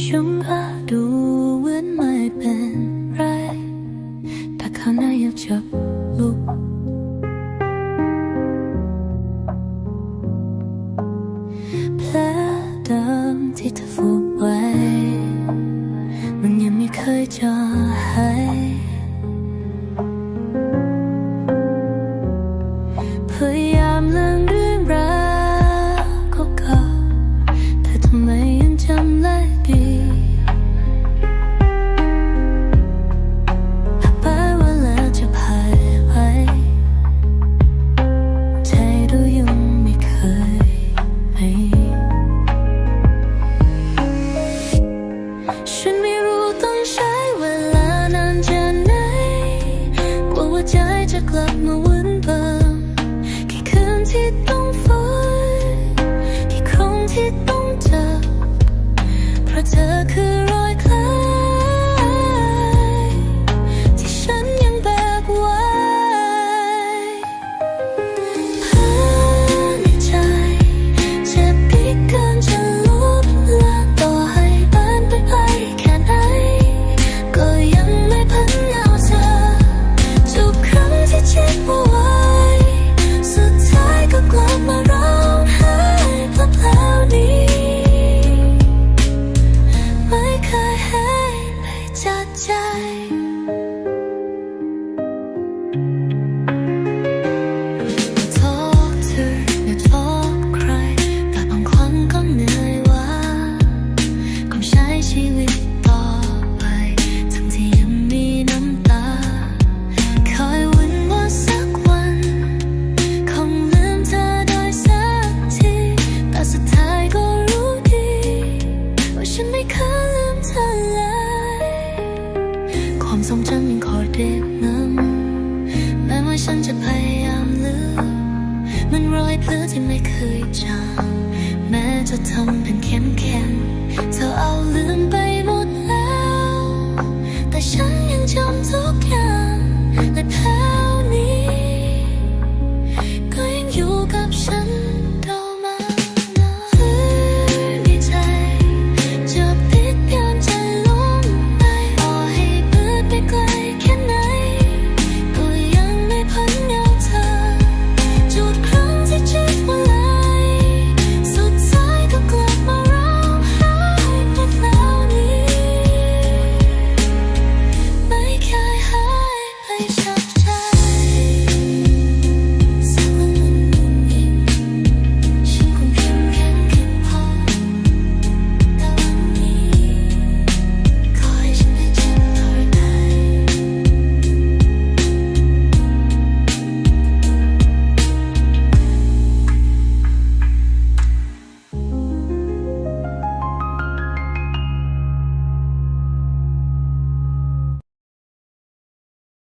ฉันก็ดูเหมือนไม่เป็นไร แต่ข้างในยังจ็บลุกแผลดิที่เธอฟูไว้ มันยังไม่เคยจะหาย กลับมาวนเดิมแค่คืนที่ นั้แม้ว่าฉันจะพยายามลืมมันรอยเพลือที่ไม่เคยจางแม้จะทำเป็น